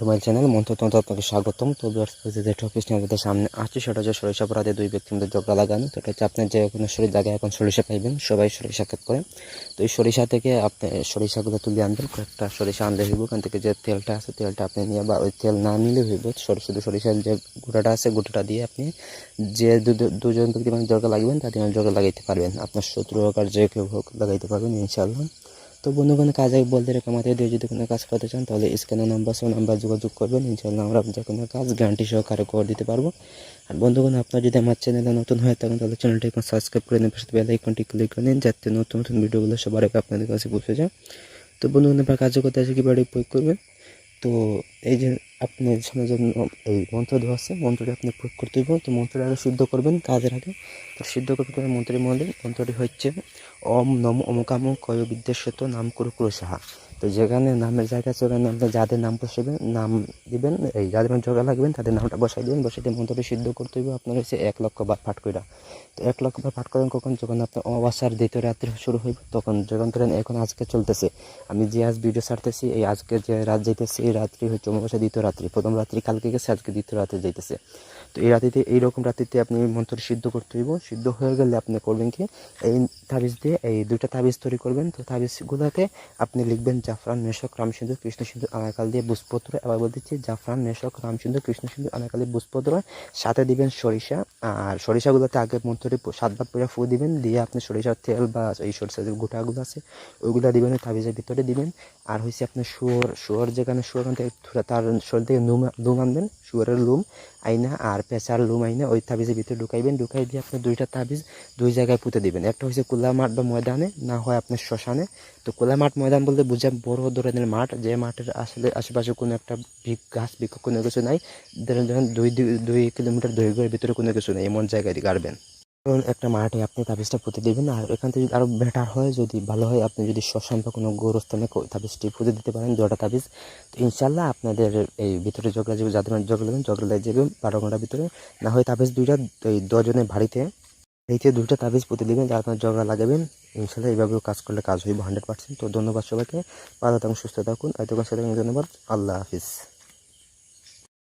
To my channel মন্ত্রতন্ত্র আপনাকে স্বাগতম। তো যে টপিস নিয়ে আমাদের সামনে আছে সেটা হচ্ছে সরিষা পরাতে দুই ব্যক্তির মধ্যে ঝগড়া লাগানো। তো এটা হচ্ছে আপনার যে কোনো শরীর জায়গায় এখন সরিষা পাইবেন, সবাই সরিষা ক্ষেত করে তো এই সরিষা থেকে আপনি সরিষাগুলো তুলে আনবেন, কয়েকটা সরিষা আনলে হইব, ওখান থেকে যে তেলটা আছে, তেলটা আপনি নিয়ে বা ওই তেল না নিলে হইব শুধু সরিষার যে গুঁড়াটা আছে গুঁড়োটা দিয়ে আপনি যে দুজন ব্যক্তি মানে ঝগড়া লাগবেন, তাদের ঝগড়া লাগাইতে পারবেন। আপনার শত্রু হোক আর যে কেউ হোক লাগাইতে পারবেন, ইনশাআল্লাহ। তো বন্ধুগণ, কাজে বলতে রেখে, আমাদের দিয়ে যদি কোনো কাজ করতে চান, তাহলে স্ক্যানের নাম্বার সব নাম্বার যোগাযোগ করবেন। ইনশাল্লাহ আমরা আপনার কোনো কাজ গ্যারান্টি সহকারে করে দিতে পারব। আর বন্ধুগণ, আপনার যদি আমার চ্যানেলে নতুন হয় তখন তাহলে চ্যানেলটি এখন সাবস্ক্রাইব করে নিন পাশে বেল আইকনটি ক্লিক করে নিন, যাতে নতুন নতুন ভিডিওগুলো সবার আগে আপনাদের কাছে পৌঁছে যায়। তো বন্ধুগণ, আপনার কাজ করতে আসে কীভাবে প্রয়োগ করবেন। তো এই যে আপনি সামনে যে এই মন্ত্র দেওয়া আছে, মন্ত্রটি আপনি প্রয়োগ করতে হবে তো মন্ত্রটি আগে সিদ্ধ করবেন কাজের আগে। তো সিদ্ধ করতে মন্ত্রের মধ্যে মন্ত্রটি হচ্ছে অম নম অমকাম কয় বিদ্বেষ নাম কুরু কুরু তো যেখানে নামের জায়গা ওখানে আপনি যাদের নাম বসাবেন নাম দিবেন, এই যাদের জোগা লাগবেন, তাদের নামটা বসাই দিবেন বসাই দিয়ে মন্ত্রটি সিদ্ধ করতে হবে আপনার হচ্ছে এক লক্ষ বার পাঠ কইরা। তো এক লক্ষ বার পাঠ করেন কখন? যখন আপনার অমাবাসার দ্বিতীয় রাত্রি শুরু হইব, তখন যখন ধরেন এখন আজকে চলতেছে, আমি যে আজ ভিডিও ছাড়তেছি, এই আজকে যে রাত যাইতেছে, এই রাত্রি হচ্ছে অমাবাসা দ্বিতীয় রাত্রি, প্রথম রাত্রি কালকে গেছে, আজকে দ্বিতীয় রাত্রি যাইতেছে। তো এই রাত্রিতে, এইরকম রাত্রিতে আপনি মন্ত্র সিদ্ধ করতে হইব, সিদ্ধ হয়ে গেলে আপনি করবেন কি, এই তাবিজ দিয়ে, এই দুইটা তাবিজ তৈরি করবেন। তো তাবিজগুলোতে আপনি লিখবেন জাফরান, মেশক, রামসিন্ধু কৃষ্ণ সিন্ধু আনাকাল দিয়ে বুসপত্র আবার বলতেছি জাফরান, মেশক, রামসিন্ধু, কৃষ্ণসিন্ধু আনাকাল দিয়ে বুসপত্র সাথে দিবেন সরিষা আর সরিষাগুলোতে আগে প- সাতবার পরে ফু দিবেন, দিয়ে আপনি সরিষার তেল বা এই সরিষার যে গোটাগুলো আছে, ওইগুলো দিবেন তাবিজের ভিতরে দিবেন। আর হচ্ছে আপনার শুয়োর শুয়োর যেখানে শুয়োর থেকে তার শরীর থেকে লুম লুম আনবেন, শুয়োরের লুম আইনা আর পেঁচার লুম আইনা ওই তাবিজের ভিতরে ঢুকাইবেন, ঢুকাই দিয়ে আপনি দুইটা তাবিজ দুই জায়গায় পুঁতে দিবেন। একটা হচ্ছে কুলা মাঠ বা ময়দানে, না হয় আপনার শ্মশানে। তো কোলা মাঠ, ময়দান বলতে বুঝায় বড় ধরনের মাঠ, যে মাঠের আসলে আশেপাশে কোনো একটা গাছ বৃক্ষ কোনো কিছু নাই। ধরেন ধরেন দুই- দুই কিলোমিটার দৈর্ঘ্যের ভিতরে কোনো কিছু নেই এমন জায়গায় গাড়বেন ধরুন একটা মাঠে আপনি তাবিজটা পুঁতে দিবেন আর এখান থেকে যদি আরও বেটার হয়, যদি ভালো হয়, আপনি যদি শ্মশান বা কোনো গোরস্থানে তাবিজটি পুঁতে দিতে পারেন দুটা তাবিজ। তো ইনশাল্লাহ আপনাদের এই ভিতরে ঝগড়া যাবে যাদের ঝগড়া লাগবেন ঝগড়া লেগে বারো ঘণ্টার ভিতরে। না হয় তাবিজ দুইটা, এই দশজনের বাড়িতে এইতে দুইটা তাবিজ পুঁতে দিবেন, যার আপনার ঝগড়া লাগাবেন ইনশাল্লাহ এইভাবেও কাজ করলে কাজ হইব হান্ড্রেড পার্সেন্ট তো ধন্যবাদ সবাইকে, ভালো থাকুন, সুস্থ থাকুন, এতক্ষণ সাথে ধন্যবাদ, আল্লাহ হাফিজ।